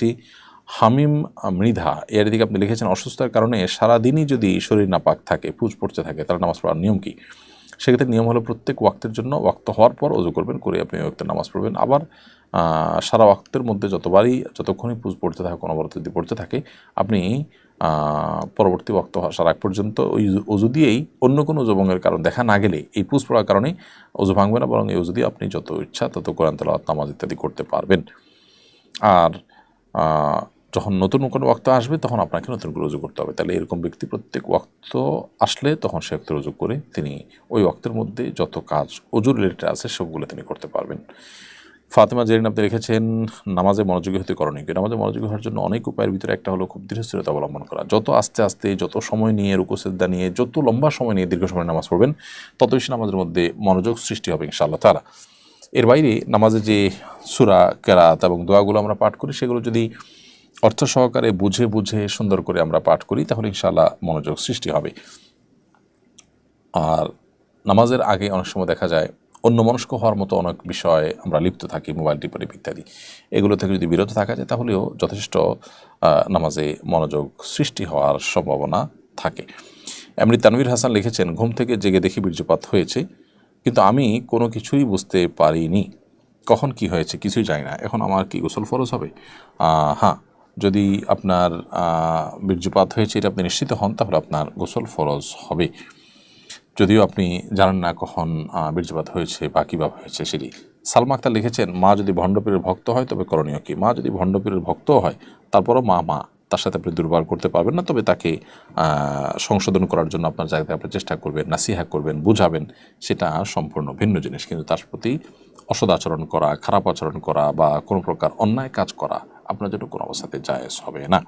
দেখছি হামিম মৃধা, এর দিকে আপনি লিখেছেন, অসুস্থতার কারণে সারাদিনই যদি শরীর নাপাক থাকে, পুজ পড়তে থাকে, তাহলে নামাজ পড়ার নিয়ম কি? সেক্ষেত্রে নিয়ম হলো প্রত্যেক ওয়াক্তের জন্য ওয়াক্ত হওয়ার পর অজু করবেন, করে আপনি ওয়াক্তের নামাজ পড়বেন। আবার সারা ওয়াক্তের মধ্যে যতবারই, যতক্ষণই পুজ পড়তে থাকে, কোনো অবরত যদি পড়তে থাকে, আপনি পরবর্তী ওয়াক্ত আসার আগ পর্যন্ত ওই অজু দিয়েই অন্য কোনো অজুভঙ্গের কারণ দেখা না গেলে, এই পুজ পড়ার কারণে অজু ভাঙবে না, বরং এই অজু দিয়ে আপনি যত ইচ্ছা, তত কোরআন তেলাওয়াত, নামাজ ইত্যাদি করতে পারবেন। আর যখন নতুন কোনো ওয়াক্ত আসবে, তখন আপনাকে নতুন করে রুজু করতে হবে। তাহলে এরকম ব্যক্তি প্রত্যেক ওয়াক্ত আসলে তখন সে ওয়াক্ত রুজু করে তিনি ওই ওয়াক্তের মধ্যে যত কাজ অজু রিলেটেড আছে, সবগুলো তিনি করতে পারবেন। ফাতেমা জেরিন আপনি রেখেছেন, নামাজে মনোযোগী হতে করণীয় নামাজে মনোযোগী হওয়ার জন্য অনেক উপায়ের ভিতরে একটা হলো খুব দৃঢ়স্থিরতা অবলম্বন করা। যত আস্তে আস্তে, যত সময় নিয়ে রুকুসেদ্দা নিয়ে, যত লম্বা সময় নিয়ে দীর্ঘ সময় নামাজ পড়বেন, তত বেশি নামাজের মধ্যে মনোযোগ সৃষ্টি হবে ইনশাআল্লাহ তারা এর বাইরে নামাজে যে সুরা, কেরাত এবং দোয়াগুলো আমরা পাঠ করি, সেগুলো যদি অর্থ সহকারে বুঝে বুঝে সুন্দর করে আমরা পাঠ করি, তাহলে ইনশাআল্লাহ মনোযোগ সৃষ্টি হবে। আর নামাজের আগে অনেক সময় দেখা যায় অন্য মনস্ক হওয়ার মতো অনেক বিষয়ে আমরা লিপ্ত থাকি, মোবাইল টিপে ইত্যাদি। এগুলো থেকে যদি বিরত থাকা যায়, তাহলেও যথেষ্ট নামাজে মনোযোগ সৃষ্টি হওয়ার সম্ভাবনা থাকে। এমনি তানভীর হাসান লিখেছেন, ঘুম থেকে জেগে দেখি বীর্যপাত হয়েছে। কিন্তু আমি কোনো কিছুই বুঝতে পারিনি। কখন কি হয়েছে কিছুই জানি না। এখন আমার কি গোসল ফরজ হবে? হ্যাঁ যদি আপনার বীর্যপাত হয়েছে এটা আপনি নিশ্চিত হন, তাহলে আপনার গোসল ফরজ হবে। যদিও আপনি জানেন না কখন বীর্যপাত হয়েছে বা কীভাবে হয়েছে সেটি। সালমা আক্তার লিখেছেন, মা যদি ভণ্ডপীরের ভক্ত হয় তবে করণীয় কি? মা যদি ভণ্ডপীরের ভক্তও হয়, তারপরও মা মা তার সাথে আপনি দুর্বার করতে পারবেন না, তবে তাকে সংশোধন করার জন্য আপনার জায়গাতে আপনি চেষ্টা করবেন, নাসিহা করবেন, বুঝাবেন, সেটা সম্পূর্ণ ভিন্ন জিনিস। কিন্তু তার প্রতি অসদ আচরণ করা, খারাপ আচরণ করা বা কোনো প্রকার অন্যায় কাজ করা আপনার জন্য কোনো অবস্থাতে জায়েজ হবে না।